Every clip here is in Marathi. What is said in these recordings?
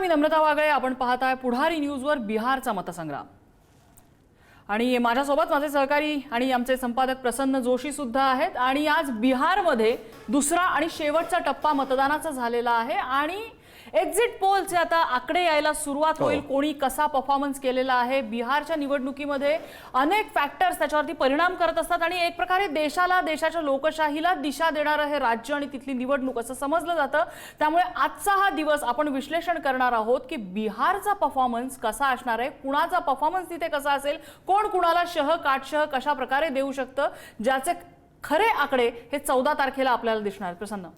मी नम्रता वागळे आपण पाहताय पुढारी न्यूजवर बिहारचा मतसंग्राम. आणि माझ्यासोबत माझे सहकारी आणि आमचे संपादक प्रसन्न जोशी सुद्धा आहेत. आणि आज बिहारमध्ये दुसरा आणि शेवटचा टप्पा मतदानाचा झालेला आहे. आणि एक्झिट पोलचे आता आकडे यायला सुरुवात होईल. कोणी कसा परफॉर्मन्स केलेला आहे? बिहारच्या निवडणुकीमध्ये अनेक फॅक्टर्स त्याच्यावरती परिणाम करत असतात आणि एक प्रकारे देशाला देशाच्या लोकशाहीला दिशा देणारं हे राज्य आणि तिथली निवडणूक असं समजलं जातं. त्यामुळे आजचा हा दिवस आपण विश्लेषण करणार आहोत की बिहारचा परफॉर्मन्स कसा असणार आहे? कुणाचा परफॉर्मन्स तिथे कसा असेल? कोण कुणाला शह काटशह कशा प्रकारे देऊ शकतं? ज्याचे खरे आकडे हे चौदा तारखेला आपल्याला दिसणार. प्रसन्न.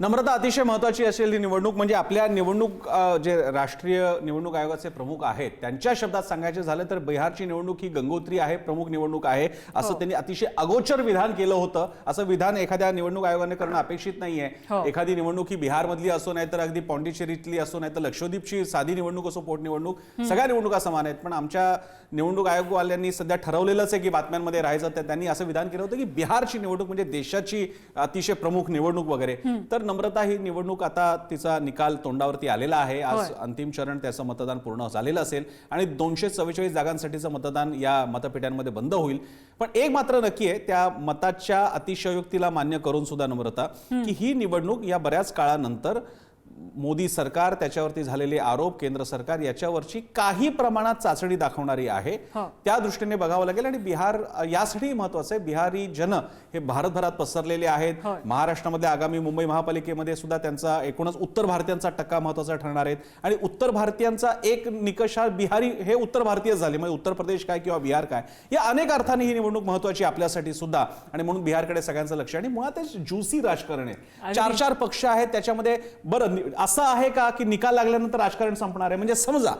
नम्रता अतिशय महत्वाची असेल ही निवडणूक म्हणजे आपल्या निवडणूक जे राष्ट्रीय निवडणूक आयोगाचे प्रमुख आहेत त्यांच्या शब्दात सांगायचे झालं तर बिहारची निवडणूक ही गंगोत्री आहे प्रमुख निवडणूक आहे असं त्यांनी अतिशय अगोचर विधान केलं होतं. असं विधान एखाद्या निवडणूक आयोगाने करणं अपेक्षित नाहीये. हो. एखादी निवडणूक ही बिहारमधली असो नाही तर अगदी पॉंडिचेरीतली असो नाही तर लक्षद्वीपची साधी निवडणूक असो पोटनिवडणूक सगळ्या निवडणुका समान आहेत. पण आमच्या निवडणूक आयोगवाल्यांनी सध्या ठरवलेलंच आहे की बातम्यांमध्ये राहायचं त्यांनी असं विधान केलं होतं की बिहारची निवडणूक म्हणजे देशाची अतिशय प्रमुख निवडणूक वगैरे. तर नम्रता ही निवडणूक आता तिचा निकाल तोंडावरती आलेला आहे. आज. अंतिम चरण त्याचं मतदान पूर्ण झालेलं असेल आणि दोनशे चव्वेचाळीस जागांसाठीचं मतदान या मतपेट्यांमध्ये बंद होईल. पण एक मात्र नक्की आहे त्या मताच्या अतिशयोक्तीला मान्य करून सुद्धा नम्रता की ही निवडणूक या बऱ्याच काळानंतर मोदी सरकार त्याच्यावरती झालेले आरोप केंद्र सरकार याच्यावरची काही प्रमाणात चाचणी दाखवणारी आहे. हो. त्या दृष्टीने बघावं लागेल आणि बिहार यासाठी महत्वाचं आहे बिहारी जन हे भारतभरात पसरलेले आहेत. होय. महाराष्ट्रामध्ये आगामी मुंबई महापालिकेमध्ये सुद्धा त्यांचा एकूणच उत्तर भारतीयांचा टक्का महत्त्वाचा ठरणार आहेत आणि उत्तर भारतीयांचा एक निकष हा बिहारी हे उत्तर भारतीय झाले. म्हणजे उत्तर प्रदेश काय किंवा बिहार काय? या अनेक अर्थाने ही निवडणूक महत्वाची आहे आपल्यासाठी सुद्धा. आणि म्हणून बिहारकडे सगळ्यांचं लक्ष आहे. आणि मुळात हे ज्युसी राजकारण आहे. चार चार पक्ष आहेत त्याच्यामध्ये. बरं असं आहे का की निकाल लागल्यानंतर राजकारण संपणार आहे? म्हणजे समजा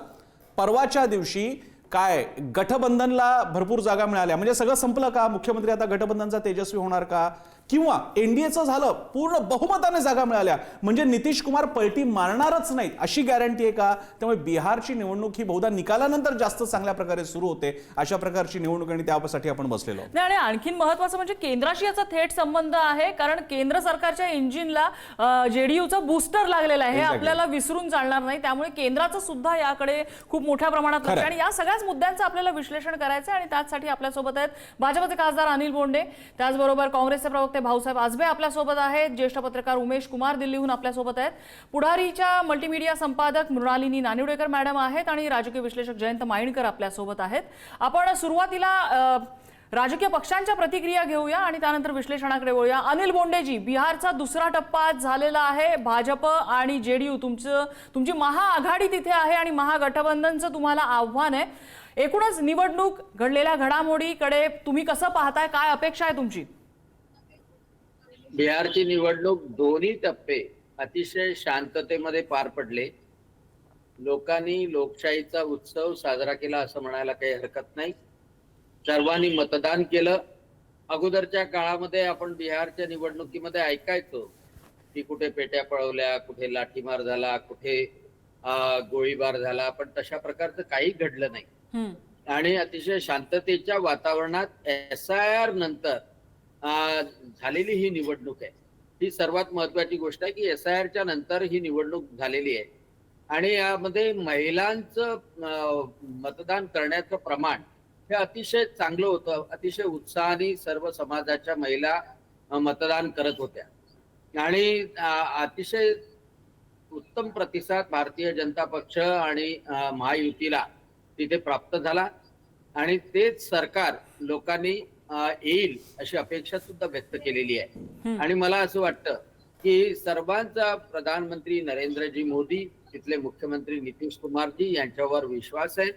परवाच्या दिवशी काय गठबंधनला भरपूर जागा मिळाल्या. म्हणजे सगळं संपलं का? मुख्यमंत्री आता गठबंधनचा तेजस्वी होणार का? किंवा एनडीएचं झालं पूर्ण बहुमताने जागा मिळाल्या. म्हणजे नितीश कुमार पलटी मारणारच नाहीत अशी गॅरंटी आहे का? त्यामुळे बिहारची निवडणूक ही बहुधा निकालानंतर जास्त चांगल्या प्रकारे सुरू होते अशा प्रकारची निवडणूक आणि त्यासाठी आपण बसलेलो आणि आणखीन महत्वाचं म्हणजे केंद्राशी याचा थेट संबंध आहे कारण केंद्र सरकारच्या इंजिनला जेडीयूचा बूस्टर लागलेला आहे हे. आपल्याला विसरून चालणार नाही. त्यामुळे केंद्राचं सुद्धा याकडे खूप मोठ्या प्रमाणात लक्ष. आणि या सगळ्याच मुद्द्यांचं आपल्याला विश्लेषण करायचं आणि त्याचसाठी आपल्यासोबत आहेत भाजपचे खासदार अनिल बोंडे. त्याचबरोबर काँग्रेसचे प्रवक्ते भाऊसाहेब आजबे आपल्यासोबत आहेत. ज्येष्ठ पत्रकार उमेश कुमार दिल्लीहून आपल्यासोबत आहेत. पुढारीच्या मल्टीमीडिया संपादक मृणालिनी नानिवडेकर मॅडम आहेत आणि राजकीय विश्लेषक जयंत मायणकर आपल्यासोबत आहेत. आपण सुरुवातीला राजकीय पक्षांच्या प्रतिक्रिया घेऊया आणि त्यानंतर विश्लेषणाकडे वळूया. अनिल बोंडेजी बिहारचा दुसरा टप्पा आज झालेला आहे. भाजप आणि जे डी यू तुमचं तुमची महाआघाडी तिथे आहे आणि महागठबंधनचं तुम्हाला आव्हान आहे. एकूणच निवडणूक घडलेल्या घडामोडीकडे तुम्ही कसं पाहताय? काय अपेक्षा आहे तुमची? बिहारची निवडणूक दोन्ही टप्पे अतिशय शांततेमध्ये पार पडले. लोकांनी लोकशाहीचा उत्सव साजरा केला असं म्हणायला काही हरकत नाही. सर्वांनी मतदान केलं. अगोदरच्या काळामध्ये आपण बिहारच्या निवडणुकीमध्ये ऐकायचो. की कुठे पेट्या पळवल्या कुठे लाठीमार झाला कुठे गोळीबार झाला पण तशा प्रकारचं काही घडलं नाही. आणि अतिशय शांततेच्या वातावरणात एस आय आर नंतर झालेली ही निवडणूक आहे. ही सर्वात महत्वाची गोष्ट आहे की एस आय आरच्या नंतर ही निवडणूक झालेली आहे. आणि यामध्ये महिलांचं मतदान करण्याचं प्रमाण हे अतिशय चांगलं होतं. अतिशय उत्साहाने सर्व समाजाच्या महिला मतदान करत होत्या. आणि अतिशय उत्तम प्रतिसाद भारतीय जनता पक्ष आणि महायुतीला तिथे प्राप्त झाला. आणि तेच सरकार लोकांनी येईल अशी अपेक्षा सुद्धा व्यक्त केलेली आहे. आणि मला असं वाटतं की सर्वांचा प्रधानमंत्री नरेंद्रजी मोदी तिथले मुख्यमंत्री नितीश कुमारजी यांच्यावर विश्वास आहे.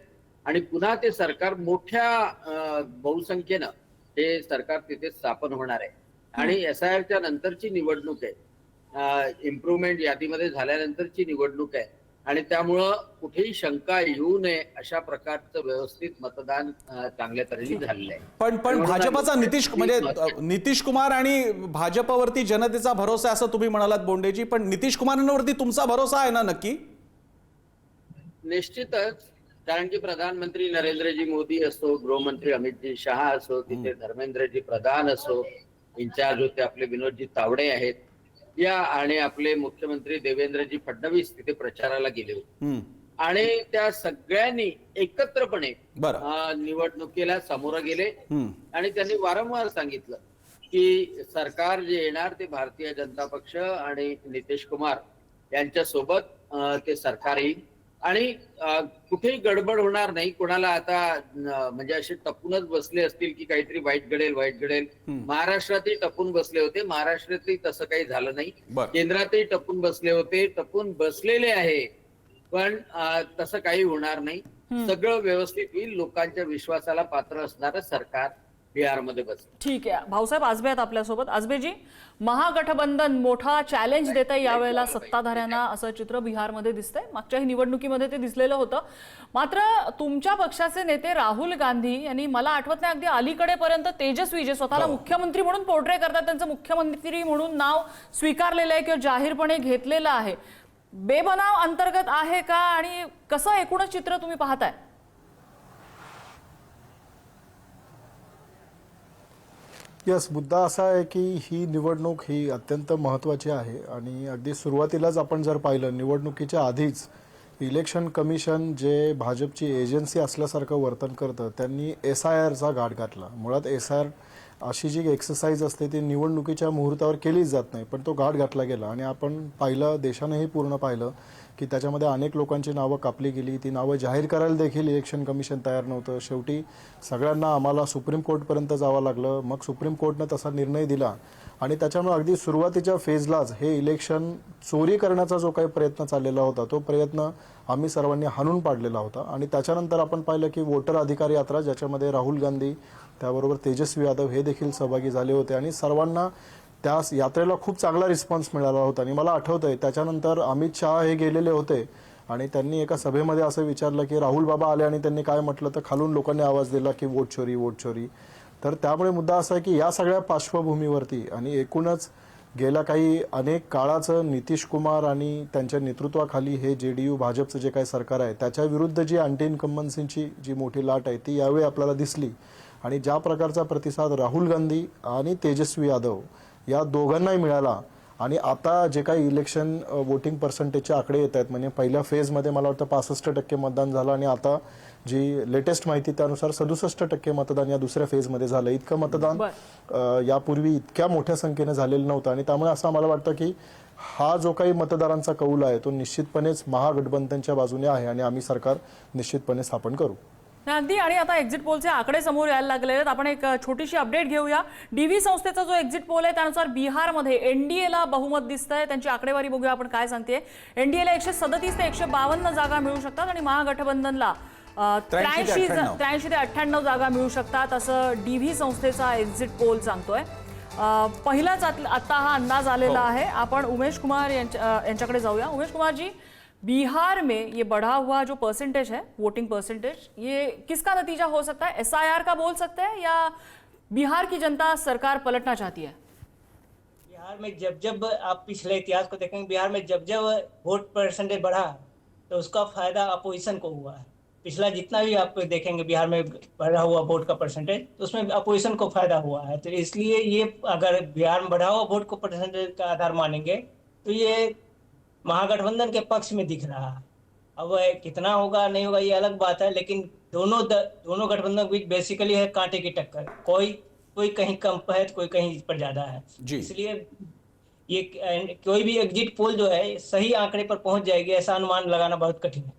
आणि पुन्हा ते सरकार मोठ्या बहुसंख्येनं हे सरकार तिथे स्थापन होणार आहे. आणि एस आय आरच्या नंतरची निवडणूक आहे. इम्प्रुव्हमेंट यादीमध्ये झाल्यानंतरची निवडणूक आहे. आणि त्यामुळं कुठेही शंका येऊ नये अशा प्रकारचं व्यवस्थित मतदान चांगल्या तऱ्हेने झालेलं आहे. पण पण भाजपाचा नितीश म्हणजे नितीश कुमार आणि भाजपवरती जनतेचा भरोसा आहे असं तुम्ही म्हणालात बोंडेजी पण नितीश कुमारांवरती तुमचा भरोसा आहे ना नक्की? निश्चितच कारण की प्रधानमंत्री नरेंद्रजी मोदी असो गृहमंत्री अमितजी शहा असो तिथे धर्मेंद्रजी प्रधान असो इन्चार्ज होते आपले विनोदजी तावडे आहेत. या आणि आपले मुख्यमंत्री देवेंद्रजी फडणवीस तिथे प्रचाराला गेले होते. आणि त्या सगळ्यांनी एकत्रपणे निवडणुकीला सामोरं गेले. आणि त्यांनी वारंवार सांगितलं की सरकार जे येणार ते भारतीय जनता पक्ष आणि नितीश कुमार यांच्या सोबत ते सरकार येईल आणि कुठेही गडबड होणार नाही. कोणाला आता म्हणजे असे टपूनच बसले असतील की काहीतरी वाईट घडेल वाईट घडेल. महाराष्ट्रातही टपून बसले होते. महाराष्ट्रातही तसं काही झालं नाही. केंद्रातही टपून बसले होते. टपून बसलेले आहे. पण तसं काही होणार नाही. सगळं व्यवस्थित होईल. लोकांच्या विश्वासाला पात्र असणारं सरकार. बिहारमध्ये बसेल ठीक आहे. भाऊसाहेब आजबे आहेत आपल्यासोबत. आजबेजी महागठबंधन मोठा चॅलेंज देत आहे यावेळेला सत्ताधाऱ्यांना असं चित्र बिहारमध्ये दिसतंय. मागच्याही निवडणुकीमध्ये ते दिसलेलं होतं. मात्र तुमच्या पक्षाचे नेते राहुल गांधी यांनी मला आठवत नाही अगदी अलीकडेपर्यंत तेजस्वी जे स्वतःला हो. मुख्यमंत्री म्हणून पोर्ट्रे करतात त्यांचं मुख्यमंत्री म्हणून नाव स्वीकारलेलं आहे किंवा जाहीरपणे घेतलेलं आहे. बेबनाव अंतर्गत आहे का? आणि कसं एकूणच चित्र तुम्ही पाहताय? यस मुद्दा असा आहे की ही निवडणूक ही अत्यंत महत्त्वाची आहे आणि अगदी सुरुवातीलाच आपण जर पाहिलं निवडणुकीच्या आधीच इलेक्शन कमिशन जे भाजपची एजन्सी असल्यासारखं वर्तन करतं त्यांनी एस आय आरचा गाठ घातला. मुळात एस आय आर अशी जी एक्सरसाइज असते ती निवडणुकीच्या मुहूर्तावर केलीच जात नाही पण तो गाठ घातला गेला. आणि आपण पाहिलं देशानंही पूर्ण पाहिलं की त्याच्यामध्ये अनेक लोकांची नावं कापली गेली. ती नावं जाहीर करायला देखील इलेक्शन कमिशन तयार नव्हतं. शेवटी सगळ्यांना आम्हाला सुप्रीम कोर्टपर्यंत जावं लागलं. मग सुप्रीम कोर्टनं तसा निर्णय दिला. आणि त्याच्यामुळे अगदी सुरुवातीच्या फेजलाच हे इलेक्शन चोरी करण्याचा जो काही प्रयत्न चाललेला होता तो प्रयत्न आम्ही सर्वांनी हाणून पाडलेला होता. आणि त्याच्यानंतर आपण पाहिलं की वोटर अधिकार यात्रा ज्याच्यामध्ये राहुल गांधी त्याबरोबर तेजस्वी यादव हे देखील सहभागी झाले होते. आणि सर्वांना त्या यात्रेला खूप चांगला रिस्पॉन्स मिळाला होता आणि मला आठवतंय त्याच्यानंतर अमित शहा हे गेलेले होते आणि त्यांनी एका सभेमध्ये असं विचारलं की राहुल बाबा आले आणि त्यांनी काय म्हटलं तर खालून लोकांनी आवाज दिला की वोट चोरी वोट चोरी. तर त्यामुळे मुद्दा असा आहे की या सगळ्या पार्श्वभूमीवरती आणि एकूणच गेल्या काही अनेक काळाचं नितीश कुमार आणि त्यांच्या नेतृत्वाखाली हे जे डी यू भाजपचं जे काही सरकार आहे त्याच्या विरुद्ध जी अँटी इन्कम्बन्सींची जी मोठी लाट आहे ती यावेळी आपल्याला दिसली. आणि ज्या प्रकारचा प्रतिसाद राहुल गांधी आणि तेजस्वी यादव या दोघांनाही मिळाला. आणि आता जे काही इलेक्शन वोटिंग पर्सेंटेजचे आकडे येत आहेत म्हणजे पहिल्या फेजमध्ये मला वाटतं पासष्ट टक्के मतदान झालं आणि आता जी लेटेस्ट माहिती त्यानुसार सदुसष्ट टक्के मतदान या दुसऱ्या फेजमध्ये झालं. इतकं मतदान यापूर्वी इतक्या मोठ्या संख्येनं झालेलं नव्हतं. आणि त्यामुळे असं आम्हाला वाटतं की हा जो काही मतदारांचा कौल आहे तो निश्चितपणेच महागठबंधनच्या बाजूने आहे आणि आम्ही सरकार निश्चितपणे स्थापन करू. अगदी आणि आता एक्झिट पोलचे आकडे समोर यायला लागलेले आहेत. आपण एक छोटीशी अपडेट घेऊया. डीव्ही संस्थेचा जो एक्झिट पोल आहे त्यानुसार बिहारमध्ये एनडीएला बहुमत दिसतंय. त्यांची आकडेवारी बघूया आपण काय सांगते. एनडीएला एकशे सदतीस ते एकशे बावन्न जागा मिळू शकतात आणि महागठबंधनला अ, 83 ते त्र्याऐंशी 98. त्र्याऐंशी ते अठ्ठ्याण्णव जागा मिळू शकतात असं डीव्ही संस्थेचा एक्झिट पोल सांगतोय. पहिलाच आत- हा अंदाज आलेला आहे. आपण उमेश कुमार यांच्याकडे जाऊया. उमेश कुमार जी बिहार में ये बढ़ा हुआ जो परसेंटेज है वोटिंग परसेंटेज ये किसका नतीजा हो सकता है? एसआईआर का बोल सकते हैं या बिहार की जनता सरकार पलटना चाहती है? बिहार में जब जब आप पिछले इतिहास को देखेंगे, बिहार में जब जब वोट परसेंटेज बढ़ा तो उसका फ़ायदा अपोजिशन को हुआ है। पिछला जितना भी आप देखेंगे, बिहार में बढ़ा हुआ वोट का परसेंटेज तो उसमें अपोजिशन को फ़ायदा हुआ है। तो इसलिए ये अगर बिहार में बढ़ा हुआ वोट को परसेंटेज का आधार मानेंगे तो ये महागठबंधन के पक्ष में दिख रहा। है अब कितना होगा नहीं होगा ये अलग बात है लेकिन दोनों द, दोनों गठबंधन के बीच बेसिकली है कांटे की टक्कर। कोई कोई कहीं कम है तो कोई कहीं पर ज्यादा है। इसलिए ये कोई भी एग्जिट पोल जो है सही आंकड़े पर पहुंच जाएगी ऐसा अनुमान लगाना बहुत कठिन है।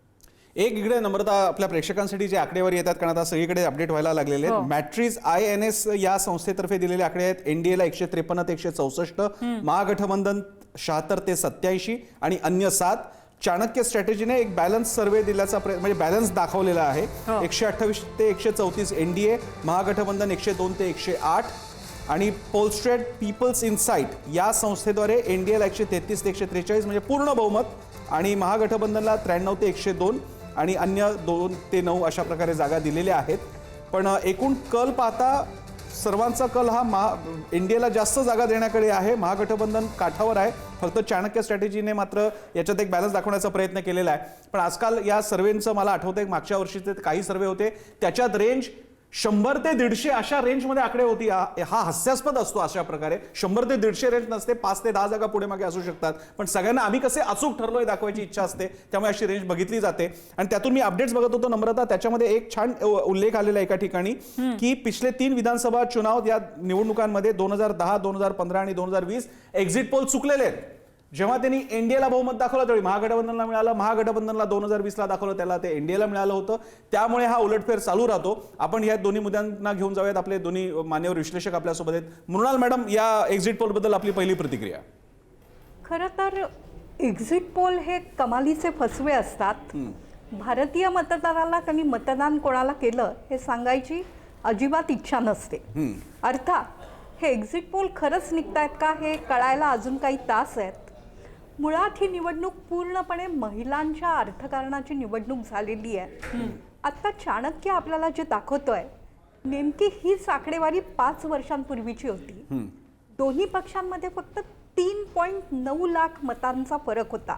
एक इकडे नम्रता आपल्या प्रेक्षकांसाठी जे आकडेवारी येतात कारण आता सगळीकडे अपडेट व्हायला लागलेले आहेत. मॅट्रिज आय एन एस या संस्थेतर्फे दिलेले आकडे आहेत. एनडीएला एकशे त्रेपन्न ते एकशे चौसष्ट. महागठबंधन शहात्तर ते सत्याऐंशी आणि अन्य सात चाणक्य स्ट्रॅटेजीने एक बॅलन्स सर्वे दिल्याचा प्रयत्न म्हणजे बॅलन्स दाखवलेला हो. आहे एकशे अठ्ठावीस ते एकशे चौतीस एनडीए महागठबंधन एकशे दोन ते एकशे आठ आणि पोलस्ट्रेट पीपल्स इनसाइट या संस्थेद्वारे एनडीएला एकशे तेहतीस ते एकशे त्रेचाळीस म्हणजे पूर्ण बहुमत आणि महागठबंधनला त्र्याण्णव ते एकशे दोन आणि अन्य दोन ते नऊ अशा प्रकारे जागा दिलेल्या आहेत पण एकूण कल पाहता सर्वांचा कल हा महा इंडियाला जास्त जागा देण्याकडे आहे. महागठबंधन काठावर आहे. फक्त चाणक्य स्ट्रॅटेजीने मात्र याच्यात एक बॅलन्स दाखवण्याचा प्रयत्न केलेला आहे. पण आजकाल या सर्वेंचं मला आठवतं आहे मागच्या वर्षीचे काही सर्वे होते. त्याच्यात रेंज शंभर ते दीडशे अशा रेंजमध्ये आकडे होती. हा हास्यास्पद असतो अशा प्रकारे. शंभर ते दीडशे रेंज नसते पाच ते दहा जागा पुढे मागे असू शकतात. पण सगळ्यांना आम्ही कसे अचूक ठरलोय दाखवायची इच्छा असते त्यामुळे अशी रेंज बघितली जाते. आणि त्यातून मी अपडेट्स बघत होतो नम्रता त्याच्यामध्ये एक छान उल्लेख आलेला आहे एका ठिकाणी की पिछले तीन विधानसभा चुनाव या निवडणुकांमध्ये दोन हजार दहा दोन हजार पंधरा आणि दोन हजार वीस एक्झिट पोल चुकलेले आहेत. जेव्हा त्यांनी एनडीएला बहुमत दाखवलं त्यावेळी महागठबंधनला मिळालं. महागठबंधनला दोन हजार वीसला दाखवलं त्याला ते एनडीएला मिळालं होतं. त्यामुळे हा उलटफेर चालू राहतो. आपण या दोन्ही मुद्द्यांना घेऊन जाऊयात. आपले दोन्ही मान्यवर विश्लेषक आपल्यासोबत आहेत. मृणाल मॅडम या एक्झिट पोलबद्दल आपली पहिली प्रतिक्रिया. खरं तर एक्झिट पोल हे कमालीचे फसवे असतात. भारतीय मतदाराला त्यांनी मतदान कोणाला केलं हे सांगायची अजिबात इच्छा नसते. अर्थात हे एक्झिट पोल खरंच निघतायत का हे कळायला अजून काही तास आहेत. मुळात ही निवडणूक पूर्णपणे महिलांच्या अर्थकारणाची निवडणूक झालेली आहे. आता चाणक्य आपल्याला जे दाखवतोय नेमकी हीच आकडेवारी पाच वर्षांपूर्वीची होती. दोन्ही पक्षांमध्ये फक्त तीन पॉईंट नऊ लाख मतांचा फरक होता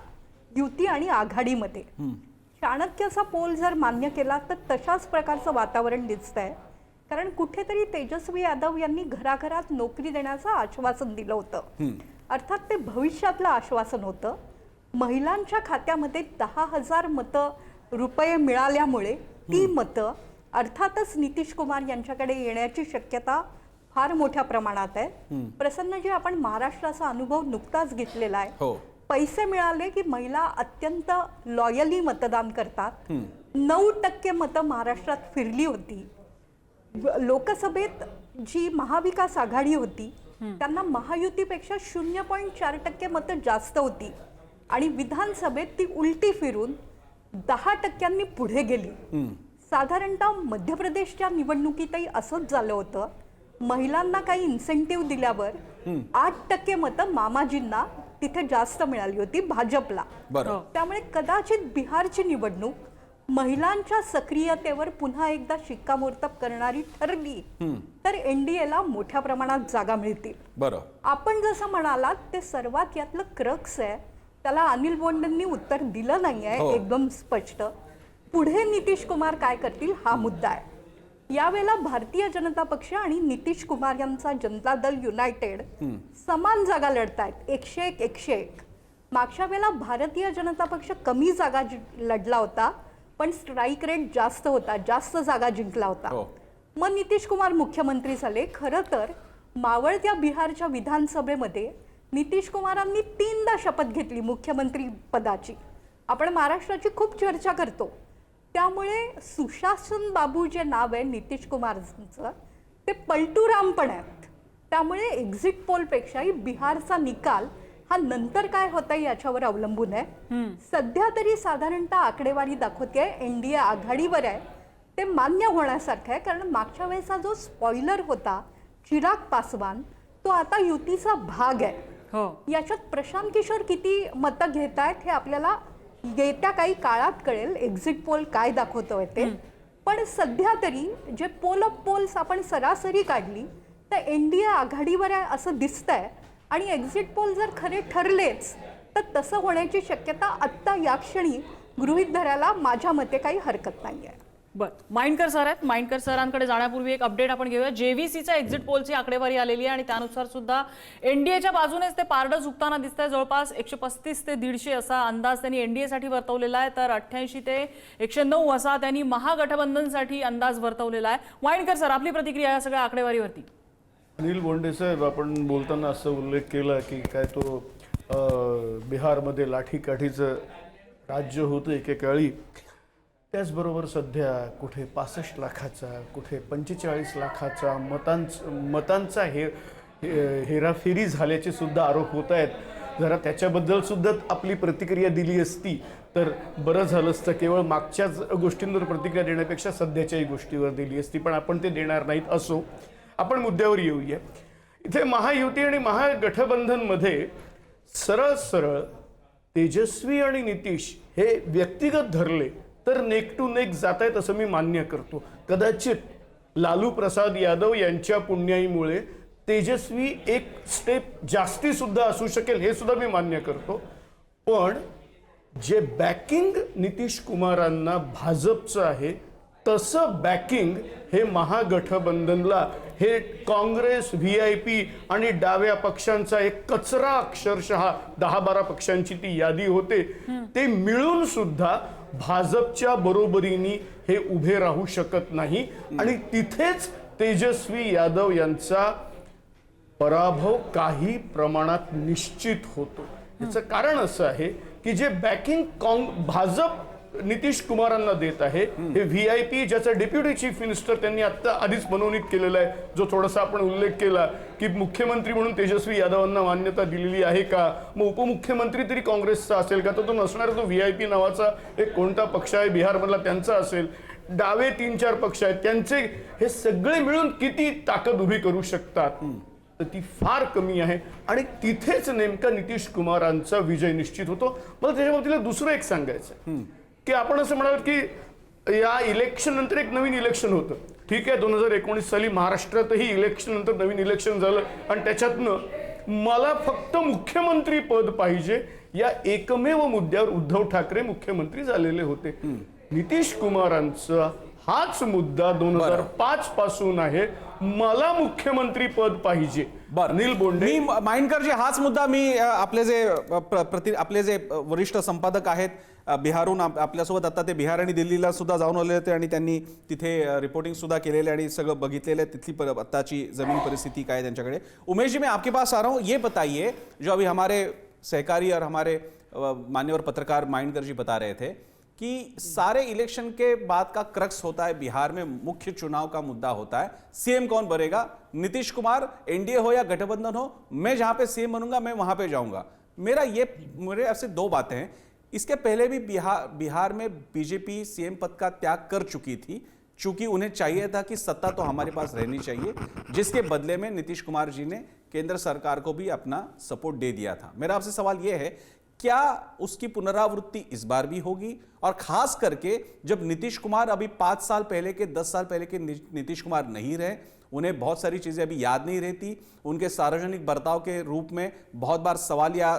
युती आणि आघाडीमध्ये. चाणक्याचा पोल जर मान्य केला तर तशाच प्रकारचं वातावरण दिसतंय. कारण कुठेतरी तेजस्वी यादव यांनी घराघरात नोकरी देण्याचं आश्वासन दिलं होतं. अर्थात ते भविष्यातलं आश्वासन होतं. महिलांच्या खात्यामध्ये दहा हजार मतं रुपये मिळाल्यामुळे ती मतं अर्थातच नितीश कुमार यांच्याकडे येण्याची शक्यता फार मोठ्या प्रमाणात आहे. प्रसन्नजी आपण महाराष्ट्राचा अनुभव नुकताच घेतलेला आहे. हो. पैसे मिळाले की महिला अत्यंत लॉयली मतदान करतात. नऊ टक्के मतं महाराष्ट्रात फिरली होती. लोकसभेत जी महाविकास आघाडी होती त्यांना महायुतीपेक्षा शून्य पॉईंट चार टक्के मतं जास्त होती. आणि विधानसभेत ती उलटी फिरून दहा टक्क्यांनी पुढे गेली. साधारणतः मध्य प्रदेशच्या निवडणुकीतही असंच झालं होतं. महिलांना काही इन्सेंटिव्ह दिल्यावर आठ टक्के मतं मामाजींना तिथे जास्त मिळाली होती भाजपला. त्यामुळे कदाचित बिहारची निवडणूक महिलांच्या सक्रियतेवर पुन्हा एकदा शिक्कामोर्तब करणारी ठरली तर एनडीएला मोठ्या प्रमाणात जागा मिळतील. बरं. आपण जसं म्हणालात ते सर्वात यातलं क्रक्स आहे. त्याला अनिल बोंडेंनी उत्तर दिलं नाही हो. आहे एकदम स्पष्ट. पुढे नितीश कुमार काय करतील हा मुद्दा आहे. यावेळेला भारतीय जनता पक्ष आणि नितीश कुमार यांचा जनता दल युनायटेड समान जागा लढतायत एकशे एक एकशे एक. मागच्या वेळेला भारतीय जनता पक्ष कमी जागा लढला होता पण स्ट्राईक रेट जास्त होता जास्त जागा जिंकला होता. हो. मग नितीश कुमार मुख्यमंत्री झाले. खरं तर मावळत्या बिहारच्या विधानसभेमध्ये नितीश कुमारांनी तीनदा शपथ घेतली मुख्यमंत्री पदाची. आपण महाराष्ट्राची खूप चर्चा करतो. त्यामुळे सुशासन बाबू जे नाव आहे नितीश कुमारचं ते पलटूराम पण आहेत. त्यामुळे एक्झिट पोलपेक्षाही बिहारचा निकाल हा नंतर काय होता याच्यावर अवलंबून आहे. सध्या तरी साधारणतः आकडेवारी दाखवते एनडीए आघाडीवर आहे. ते मान्य होण्यासारखं आहे कारण मागच्या वेळेचा जो स्पॉइलर होता चिराग पासवान तो आता युतीचा भाग आहे. हो. याच्यात प्रशांत किशोर किती मतं घेत आहेत हे आपल्याला येत्या काही काळात कळेल एक्झिट पोल काय दाखवतोय ते. पण सध्या तरी जे पोल ऑफ पोल्स आपण सरासरी काढली तर एनडीए आघाडीवर आहे असं दिसतंय. आणि एक्झिट पोल जर खरे ठरलेच तर तसं होण्याची शक्यता आत्ता या क्षणी गृहित धरायला माझ्या मते काही हरकत नाही आहे बर माइंडकर सर आहेत. माइंडकर सरांकडे जाण्यापूर्वी एक अपडेट आपण घेऊया. जे व्ही सीचा एक्झिट पोलची आकडेवारी आलेली आहे आणि त्यानुसार सुद्धा एनडीएच्या बाजूनेच ते पारडं झुकताना दिसत आहे जवळपास एकशे पस्तीस ते दीडशे असा अंदाज त्यांनी एनडीएसाठी वर्तवलेला आहे. तर अठ्ठ्याऐंशी ते एकशे नऊ असा त्यांनी महागठबंधनसाठी अंदाज वर्तवलेला आहे. माइंडकर सर आपली प्रतिक्रिया या सगळ्या आकडेवारीवरती. अनिल बोंडे साहेब आपण बोलताना असं उल्लेख केला की काय तो बिहारमध्ये लाठीकाठीचं राज्य होतं एकेकाळी. त्याचबरोबर सध्या कुठे पासष्ट लाखाचा कुठे पंचेचाळीस लाखाचा मतांच मतांचा हे हे- हेराफेरी झाल्याचे सुद्धा आरोप होत आहेत. जरा त्याच्याबद्दल सुद्धा आपली प्रतिक्रिया दिली असती तर बरं झालं असतं. केवळ मागच्याच गोष्टींवर प्रतिक्रिया देण्यापेक्षा सध्याच्याही गोष्टीवर दिली असती पण आपण ते देणार नाहीत असो. आपण मुद्द्यावर येऊया. इथे महायुती आणि महागठबंधनमध्ये सरळ सरळ तेजस्वी आणि नितीश हे व्यक्तिगत धरले तर नेक टू नेक जात आहेत असं मी मान्य करतो. कदाचित लालू प्रसाद यादव यांच्या पुण्याईमुळे तेजस्वी एक स्टेप जास्ती सुद्धा असू शकेल हे सुद्धा मी मान्य करतो. पण जे बॅकिंग नितीश कुमारांना भाजपचं आहे तसं बॅकिंग हे महागठबंधनला हे काँग्रेस व्ही आय पी आणि डाव्या पक्षांचा एक कचरा अक्षरशः दहा बारा पक्षांची ती यादी होते. ते मिळून सुद्धा भाजपच्या बरोबरीने हे उभे राहू शकत नाही. आणि तिथेच तेजस्वी यादव यांचा पराभव काही प्रमाणात निश्चित होतो. याचं कारण असं आहे की जे बॅकिंग काँग भाजप नितीश कुमारांना देत आहे. हे व्ही आय पी ज्याचा डेप्युटी चीफ मिनिस्टर त्यांनी आता आधीच मनोनीत केलेला आहे जो थोडासा आपण उल्लेख केला की मुख्यमंत्री म्हणून तेजस्वी यादवांना मान्यता दिलेली आहे का? मग उपमुख्यमंत्री तरी काँग्रेसचा असेल का? तर तो नसणारा तो व्ही आय पी नावाचा एक कोणता पक्ष आहे बिहारमधला त्यांचा असेल डावे तीन चार पक्ष आहेत त्यांचे हे सगळे मिळून किती ताकद उभी करू शकतात? तर ती फार कमी आहे. आणि तिथेच नेमका नितीश कुमारांचा विजय निश्चित होतो. मला त्याच्याबाबतीला दुसरं एक सांगायचं की आपण असं म्हणाल की या इलेक्शन नंतर एक नवीन इलेक्शन होतं. ठीक आहे दोन हजार एकोणीस साली महाराष्ट्रातही इलेक्शन नंतर नवीन इलेक्शन झालं आणि त्याच्यातनं मला फक्त मुख्यमंत्री पद पाहिजे या एकमेव मुद्द्यावर उद्धव ठाकरे मुख्यमंत्री झालेले होते. नितीश कुमारांचा हाच मुद्दा दोन हजार पाच पासून आहे. मला मुख्यमंत्री पद पाहिजे. अनिल बोंडे. मी माइंडकरजी हाच मुद्दा मी आपले जे प्रति आपले जे वरिष्ठ संपादक आहेत बिहारहून आप- आपल्यासोबत आता ते बिहार आणि दिल्लीला सुद्धा जाऊन आले होते आणि त्यांनी तिथे रिपोर्टिंग सुद्धा केलेले आणि सगळं बघितलेलं. आहे तिथली पर- आत्ताची ज़मीन परिस्थिती काय त्यांच्याकडे. उमेश जी मैं आपके पास आ रहा हूँ. ये बताइए, जो अभी हमारे सहकारी और हमारे मान्यवर पत्रकार माइंडकर जी बता रहे थे, कि सारे इलेक्शन के बाद का क्रक्स होता है, बिहार में मुख्य चुनाव का मुद्दा होता है। सीएम कौन बनेगा? नीतीश कुमार, एनडीए हो या गठबंधन हो? मैं जहाँ पे सीएम बनूँगा, मैं वहाँ पे जाऊँगा। मेरा ये, मेरे ऐसे दो बातें हैं। इसके पहले भी बिहार बिहार में बीजेपी सीएम पद का त्याग कर चुकी थी, चूँकि उन्हें चाहिए था कि सत्ता तो हमारे पास रहनी चाहिए, जिसके बदले में नीतीश कुमार जी ने केंद्र सरकार को भी अपना सपोर्ट दे दिया था। मेरा आपसे सवाल यह है, क्या उसकी पुनरावृत्ति इस बार भी होगी? और खास करके जब नीतीश कुमार अभी पाँच साल पहले के, दस साल पहले के नीतीश कुमार नहीं रहे उन्हें बहुत सारी चीज़ें अभी याद नहीं रहती उनके सार्वजनिक बर्ताव के रूप में बहुत बार सवाल या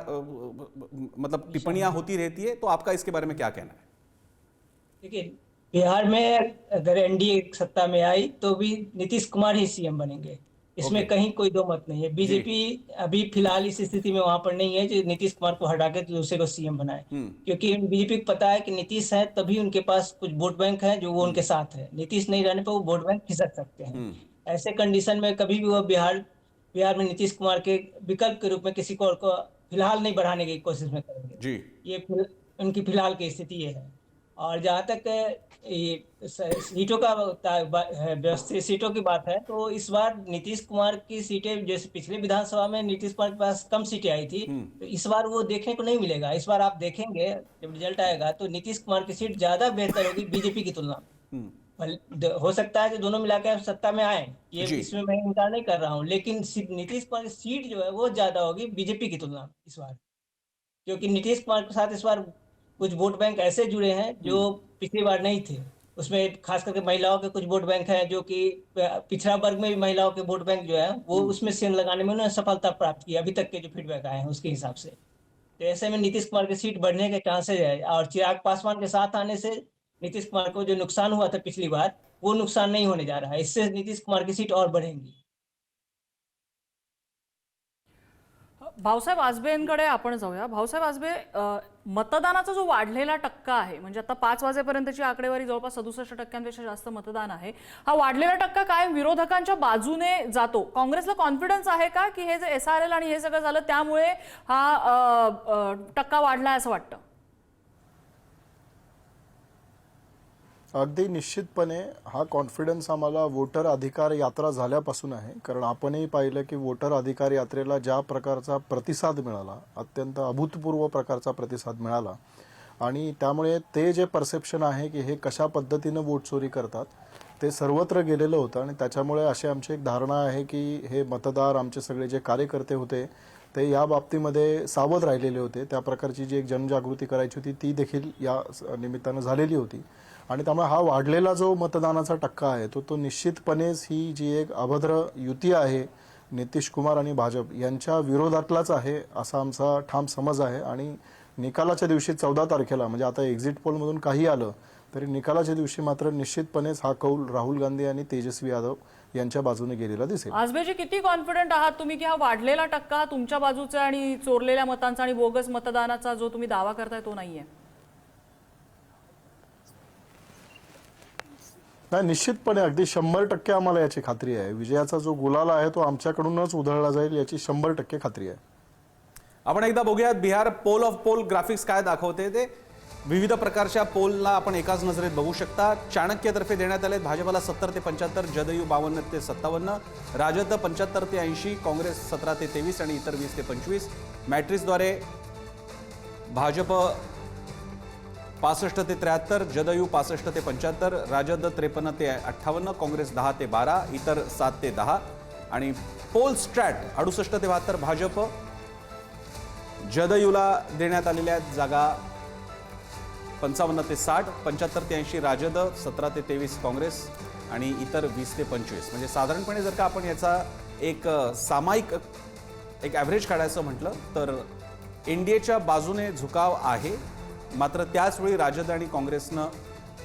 मतलब टिप्पणियाँ होती रहती है तो आपका इसके बारे में क्या कहना है? देखिए बिहार में अगर एनडीए सत्ता में आई तो भी नीतीश कुमार ही सीएम बनेंगे। इसमें ओके। कहीं कोई दो मत नहीं है। बीजेपी अभी फ़िलहाल इस स्थिति में वहाँ पर नहीं है जो नीतीश कुमार को हटा के दूसरे को सीएम बनाए। हम्म। क्योंकि बीजेपी को पता है कि नीतीश है तभी उनके पास कुछ वोट बैंक है जो वो उनके साथ है। नीतीश नहीं रहने पर वो वोट बैंक खिसक सकते हैं। हम्म। ऐसे कंडीशन में कभी भी वो बिहार बिहार में नीतीश कुमार के विकल्प के रूप में किसी को और को फ़िलहाल नहीं बढ़ाने की कोशिश में करेंगे। जी। ये उनकी फ़िलहाल की स्थिति ये है। और जहाँ तक ये सीटों का व्यवस्थित सीटों की बात है तो इस बार नीतीश कुमार की सीटें जैसे पिछले विधानसभा में नीतीश कुमार के पास कम सीटें आई थी तो इस बार वो देखने को नहीं मिलेगा। इस बार आप देखेंगे जब रिज़ल्ट आएगा तो नीतीश कुमार की सीट ज़्यादा बेहतर होगी बीजेपी की तुलना में। हम्म, हो सकता है कि दोनों मिलाकर सत्ता में आए। ये इसमें मैं इनकार नहीं कर रहा हूँ लेकिन नीतीश कुमार की सीट जो है वो ज़्यादा होगी बीजेपी की तुलना इस बार। क्योंकि नीतीश कुमार के साथ इस बार कुछ वोट बैंक ऐसे जुड़े हैं जो पिछली बार नहीं थे। उसमें खास करके महिलाओं के कुछ वोट बैंक हैं जो कि पिछड़ा वर्ग में भी महिलाओं के वोट बैंक जो है वो उसमें सेन लगाने में उन्होंने सफलता प्राप्त की अभी तक के जो फीडबैक आए हैं उसके हिसाब से। तो ऐसे में नीतीश कुमार की सीट बढ़ने के चांसेज है और चिराग पासवान के साथ आने से नीतीश कुमार को जो नुकसान हुआ था पिछली बार वो नुकसान नहीं होने जा रहा है। इससे नीतीश कुमार की सीट और बढ़ेंगी। भाऊसाहेब आजबेंकडे आपण जाऊया. भाऊसाहेब आजबे मतदानाचा जो वाढलेला टक्का आहे म्हणजे आता पाच वाजेपर्यंतची आकडेवारी जवळपास सदुसष्ट टक्क्यांपेक्षा जास्त मतदान आहे. हा वाढलेला टक्का काय विरोधकांच्या बाजूने जातो. काँग्रेसला कॉन्फिडन्स आहे का की हे जे एस आर एल आणि हे सगळं झालं त्यामुळे हा टक्का वाढला असं वाटतं? अगदी निश्चितपणे हा कॉन्फिडन्स आम्हाला वोटर अधिकार यात्रा झाल्यापासून आहे. कारण आपणही पाहिलं की वोटर अधिकार यात्रेला ज्या प्रकारचा प्रतिसाद मिळाला अत्यंत अभूतपूर्व प्रकारचा प्रतिसाद मिळाला आणि त्यामुळे ते जे परसेप्शन आहे की हे कशा पद्धतीनं वोट चोरी करतात ते सर्वत्र गेलेलं होतं आणि त्याच्यामुळे अशी आमची एक धारणा आहे की हे मतदार आमचे सगळे जे कार्यकर्ते होते ते या बाबतीमध्ये सावध राहिलेले होते. त्या प्रकारची जी एक जनजागृती करायची होती ती देखील या निमित्तानं झालेली होती. आणि त्यामुळे हा वाढलेला जो मतदानाचा टक्का आहे तो तो निश्चितपणेच ही जी एक अभद्र युती आहे नितीश कुमार आणि भाजप यांच्या विरोधातलाच आहे असा आमचा ठाम समज आहे. आणि निकालाच्या दिवशी चौदा तारखेला म्हणजे आता एक्झिट पोलमधून काही आलं तरी निकालाच्या दिवशी मात्र निश्चितपणेच हा कौल राहुल गांधी आणि तेजस्वी यादव यांच्या बाजूने गेलेला दिसेल. आजबेजी किती कॉन्फिडंट आहात तुम्ही की हा वाढलेला टक्का तुमच्या बाजूचा आणि चोरलेल्या मतांचा आणि बोगस मतदानाचा जो तुम्ही दावा करताय तो नाहीये? नाही निश्चितपणे. अगदी शंभर टक्के आम्हाला याची खात्री आहे. विजयाचा जो गुलाल आहे तो आमच्याकडूनच उधळला जाईल याची शंभर टक्के खात्री आहे. आपण एकदा बघूयात Bihar poll of poll graphics काय दाखवते ते. विविध प्रकारच्या पोलला आपण एकाच नजरेत बघू शकता. चाणक्यतर्फे देण्यात आले भाजपला सत्तर ते पंच्याहत्तर जदयू बावन्न ते सत्तावन्न राजद पंच्याहत्तर ते ऐंशी काँग्रेस सतरा ते तेवीस आणि इतर वीस ते पंचवीस. मॅट्रिक्सद्वारे भाजप पासष्ट ते त्र्याहत्तर जदयू पासष्ट ते पंच्याहत्तर राजद त्रेपन्न ते अठ्ठावन्न काँग्रेस दहा ते बारा इतर सात ते दहा. आणि पोल स्ट्रॅट अडुसष्ट ते बहात्तर भाजप जदयूला देण्यात आलेल्या जागा पंचावन्न ते साठ पंच्याहत्तर ते ऐंशी राजद सतरा ते तेवीस काँग्रेस आणि इतर वीस ते पंचवीस. म्हणजे साधारणपणे जर का आपण याचा एक सामायिक एक ॲव्हरेज काढायचं म्हटलं तर एन डी एच्या बाजूने झुकाव आहे. मात्र त्याचवेळी राजद आणि काँग्रेसनं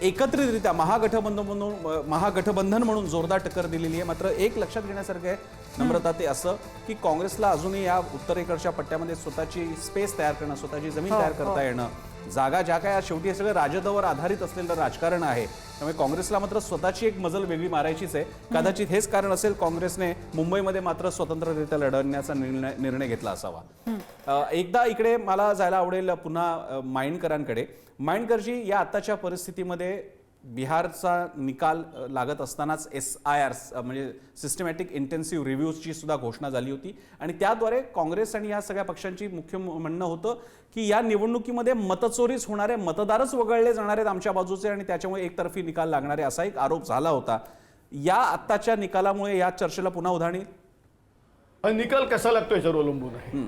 एकत्रितरित्या महागठबंधन म्हणून महागठबंधन म्हणून जोरदार टक्कर दिलेली आहे. मात्र एक लक्षात घेण्यासारखं आहे नम्रता ते असं की काँग्रेसला अजूनही या उत्तरेकडच्या पट्ट्यामध्ये स्वतःची स्पेस तयार करणं स्वतःची जमीन तयार करता येणं जागा ज्या काय शेवटी हे सगळं राजदावर आधारित असलेलं राजकारण आहे. त्यामुळे काँग्रेसला मात्र स्वतःची एक मजल वेगळी मारायचीच आहे. कदाचित हेच कारण असेल काँग्रेसने मुंबईमध्ये मात्र स्वतंत्ररित्या लढवण्याचा निर्णय निर्णय घेतला असावा. एकदा इकडे मला जायला आवडेल पुन्हा माइंडकरांकडे. माइंडकरजी या आत्ताच्या परिस्थितीमध्ये बिहारचा निकाल लागत असतानाच एस आय आर म्हणजे सिस्टमॅटिक इंटेन्सिव्ह रिव्ह्यूजची सुद्धा घोषणा झाली होती. आणि त्याद्वारे काँग्रेस आणि या सगळ्या पक्षांची मुख्य म्हणणं होतं की या निवडणुकीमध्ये मतचोरीच होणारे मतदारच वगळले जाणार आहेत आमच्या बाजूचे आणि त्याच्यामुळे एकतर्फी निकाल लागणारे असा एक आरोप झाला होता. या आत्ताच्या निकालामुळे या चर्चेला पुन्हा उधाण? निकाल कसा लागतो याच्यावर अवलंबून आहे?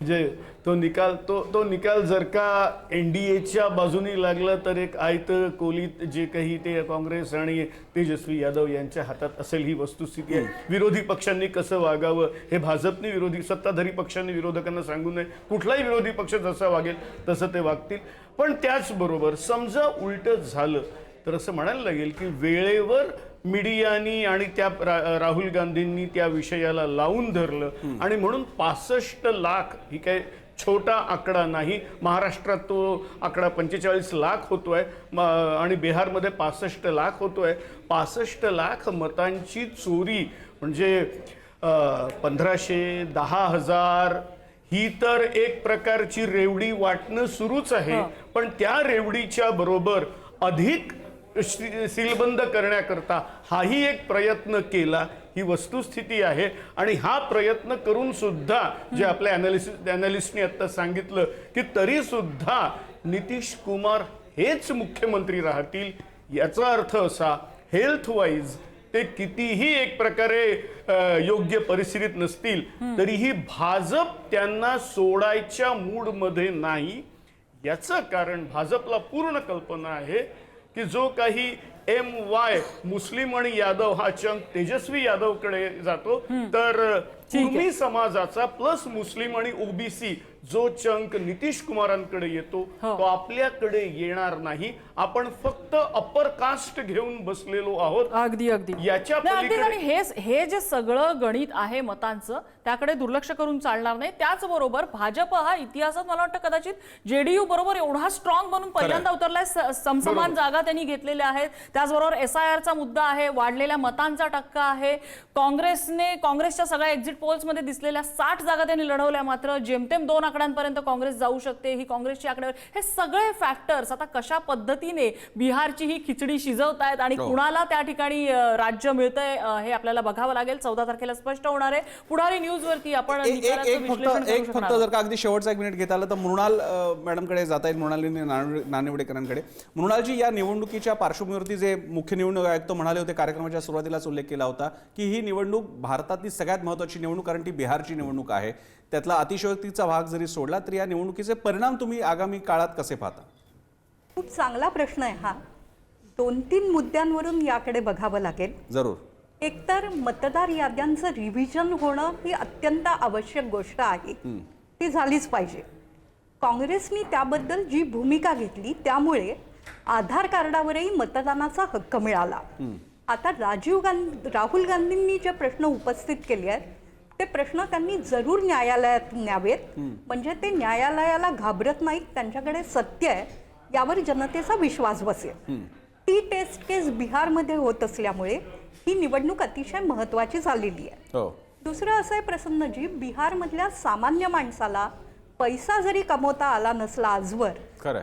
म्हणजे तो निकाल तो तो निकाल जर का एन डी एच्या बाजूनी लागला तर एक आयत कोलीत जे काही ते काँग्रेस आणि तेजस्वी यादव यांच्या हातात असेल ही वस्तुस्थिती आहे. विरोधी पक्षांनी कसं वागावं हे भाजपने विरोधी सत्ताधारी पक्षांनी विरोधकांना सांगू नये. कुठलाही विरोधी पक्ष जसा वागेल तसं ते वागतील. पण त्याचबरोबर समजा उलट झालं तर असं म्हणायला लागेल की वेळेवर मीडियानी आणि त्या रा- राहुल गांधींनी त्या विषयाला लावून धरलं. आणि म्हणून पासष्ट लाख ही काय छोटा आकडा नाही. महाराष्ट्रात तो आकडा पंचेचाळीस लाख होतोय. म- आणि बिहारमध्ये पासष्ट लाख होतोय. पासष्ट लाख मतांची चोरी म्हणजे पंधराशे दहा हजार ही तर एक प्रकारची रेवडी वाटणं सुरूच आहे. पण त्या रेवडीच्या बरोबर अधिक सीलबंद करण्याकरता हाही एक प्रयत्न केला. ही वस्तुस्थिती आहे. आणि हा प्रयत्न करून सुद्धा जे आपल्या अनालिसिस अनालिस्टने आता सांगितलं की तरी सुद्धा नितीश कुमार हेच मुख्यमंत्री राहतील याचा अर्थ असा हेल्थ वाईज ते कितीही एक प्रकारे योग्य परिस्थितीत नसतील तरीही भाजप त्यांना सोडायच्या मूडमध्ये नाही. याचं कारण भाजपला पूर्ण कल्पना आहे. की जो काही एम वाय मुस्लिम आणि यादव हा चंक तेजस्वी यादवकडे जातो तर कुर्मी समाजाचा प्लस मुस्लिम आणि ओबीसी जो चंक नितीश कुमारांकडे येतो तो आपल्याकडे येणार नाही. आपण फक्त अपर कास्ट घेऊन बसलेलो आहोत. अगदी अगदी. याच्या हे हे जे सगळं गणित आहे मतांचं त्याकडे दुर्लक्ष करून चालणार नाही. त्याचबरोबर भाजप हा इतिहासात मला वाटतं कदाचित जेडीयू बरोबर एवढा स्ट्रॉंग बनून पहिल्यांदा उतरलाय. समसमान जागा त्यांनी घेतलेल्या आहेत. त्याचबरोबर एस आय आरचा मुद्दा आहे. वाढलेल्या मतांचा टक्का आहे. काँग्रेसने काँग्रेसच्या सगळ्या एक्झिट पोल्समध्ये दिसलेल्या साठ जागा त्यांनी लढवल्या मात्र जेमतेम दोन आकड्यांपर्यंत काँग्रेस जाऊ शकते ही काँग्रेसची आकडेवारी हे सगळे फॅक्टर्स आता कशा पद्धतीने बिहारची ही खिचडी शिजवतायत आणि हो. कुणाला त्या ठिकाणी राज्य मिळतंय हे आपल्याला बघावं लागेल चौदा तारखेला स्पष्ट होणार आहे पुढारी न्यूज वरती आपण एक फक्त आहोत. जर का अगदी शेवटचा एक मिनिट घेता आलं तर मृणाल मॅडमकडे जाता येईल मृणालिनी नाने- नानेवडेकरांकडे मृणालजी या निवडणुकीच्या पार्श्वभूमीवरती जे मुख्य निवडणूक आयुक्त म्हणाले होते कार्यक्रमाच्या सुरुवातीलाच उल्लेख केला होता की ही निवडणूक भारतातली सगळ्यात महत्त्वाची निवडणूक कारण ती बिहारची निवडणूक आहे त्यातला अतिशयोक्तीचा भाग जरी सोडला तरी या निवडणुकीचे परिणाम तुम्ही आगामी काळात कसे पाहता? खूप चांगला प्रश्न आहे हा. दोन तीन मुद्द्यांवरून याकडे बघावं लागेल. जरूर. एकतर मतदार याद्यांचं रिव्हिजन होणं ही अत्यंत आवश्यक गोष्ट आहे. ती झालीच पाहिजे. काँग्रेसनी त्याबद्दल जी भूमिका घेतली त्यामुळे आधार कार्डावरही मतदानाचा हक्क मिळाला. आता राजीव गांधी राहुल गांधींनी जे प्रश्न उपस्थित केले आहेत ते प्रश्न त्यांनी जरूर न्यायालयात न्यावेत. म्हणजे ते न्यायालयाला घाबरत नाहीत. त्यांच्याकडे सत्य आहे. यावर जनतेचा विश्वास बसेल. ती टेस्ट केस बिहारमध्ये होत असल्यामुळे ही निवडणूक अतिशय महत्वाची झालेली आहे. हो. दुसरं असं आहे प्रसन्नजी बिहारमधल्या सामान्य माणसाला पैसा जरी कमवता आला नसला आजवर.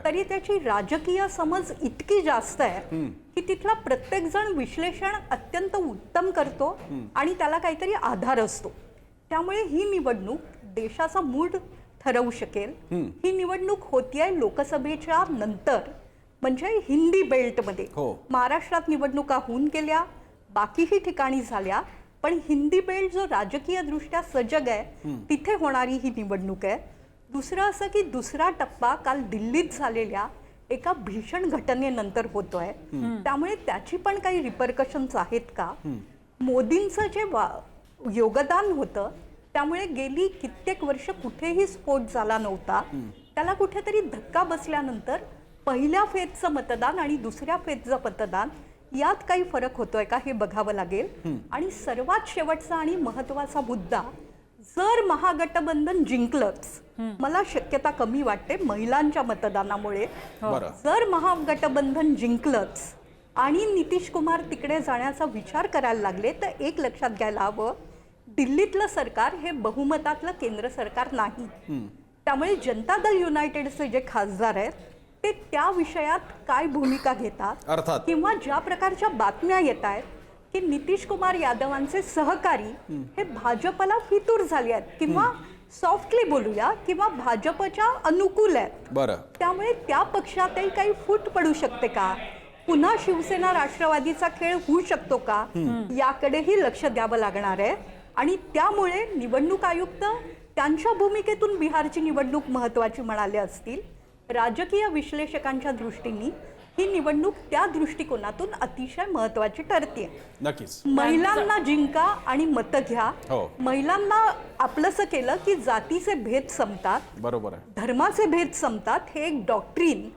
तरी त्याची राजकीय समज इतकी जास्त आहे की तिथला प्रत्येक जण विश्लेषण अत्यंत उत्तम करतो आणि त्याला काहीतरी आधार असतो. त्यामुळे ही निवडणूक देशाचा मूड ठरवू शकेल. ही निवडणूक होतीये लोकसभेच्या नंतर म्हणजे हिंदी बेल्टमध्ये. हो. महाराष्ट्रात निवडणुका होऊन गेल्या बाकीही ठिकाणी झाल्या पण हिंदी बेल्ट जो राजकीय दृष्ट्या सजग आहे तिथे होणारी ही निवडणूक आहे. दुसरं असं की दुसरा टप्पा काल दिल्लीत झालेल्या एका भीषण घटनेनंतर होतोय. त्यामुळे त्याची पण काही रिपरकशन्स आहेत का? मोदींचं जे वा- योगदान होतं. त्यामुळे गेली कित्येक वर्ष कुठेही स्फोट झाला नव्हता. त्याला कुठेतरी धक्का बसल्यानंतर पहिल्या फेजचं मतदान आणि दुसऱ्या फेजचं मतदान यात काही फरक होतोय का हे बघावं लागेल. आणि सर्वात शेवटचा आणि महत्त्वाचा मुद्दा जर महागठबंधन जिंकलंच मला शक्यता कमी वाटते महिलांच्या मतदानामुळे. जर महागठबंधन जिंकलंच आणि नितीश कुमार तिकडे जाण्याचा विचार करायला लागले तर एक लक्षात घ्यायला हवं दिल्लीतलं सरकार हे बहुमतातलं केंद्र सरकार नाही. त्यामुळे जनता दल युनायटेडचे जे खासदार आहेत ते त्या विषयात काय भूमिका घेतात? अर्थात. किंवा ज्या प्रकारच्या बातम्या येत आहेत की नितीश कुमार यादवांचे सहकारी हे भाजपला फितूर झाले आहेत किंवा सॉफ्टली बोलूया किंवा भाजपच्या अनुकूल आहेत. बरं. त्यामुळे त्या पक्षातही काही फूट पडू शकते का? पुन्हा शिवसेना राष्ट्रवादीचा खेळ होऊ शकतो का? याकडेही लक्ष द्यावं लागणार आहे. आणि त्यामुळे निवडणूक आयुक्त त्यांच्या भूमिकेतून बिहारची निवडणूक महत्वाची म्हणाले असतील. राजकीय विश्लेषकांच्या दृष्टीने ही निवडणूक त्या दृष्टिकोनातून अतिशय महत्वाची ठरते नक्कीच. महिलांना जिंका आणि मतं घ्या. हो. महिलांना आपलंसं केलं की जातीचे भेद संपतात. बरोबर आहे. धर्माचे भेद संपतात हे एक डॉक्ट्रीन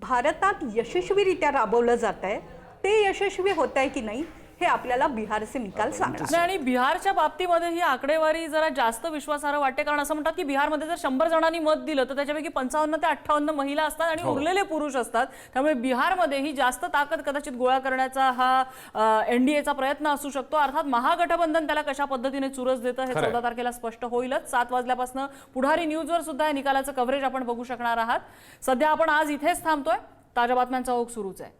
भारतात यशस्वीरित्या राबवलं जात आहे ते यशस्वी होत आहे की नाही? हे आपल्याला बिहारचे निकाल सांगतात नाही आणि बिहारच्या बाबतीमध्ये ही आकडेवारी जरा जास्त विश्वासार्ह वाटते कारण असं म्हणतात की बिहारमध्ये जर शंभर जणांनी मत दिलं तर त्याच्यापैकी पंचावन्न ते अठ्ठावन्न महिला असतात आणि उरलेले पुरुष असतात. त्यामुळे बिहारमध्ये ही जास्त ताकद कदाचित गोळा करण्याचा हा एनडीएचा प्रयत्न असू शकतो. अर्थात महागठबंधन त्याला कशा पद्धतीने चुरस देतं हे. चौदा तारखेला स्पष्ट होईलच. सात वाजल्यापासून पुढारी न्यूजवर सुद्धा या निकालाचं कव्हरेज आपण बघू शकणार आहात. सध्या आपण आज इथेच थांबतोय. ताज्या बातम्यांचा ओघ सुरूच आहे.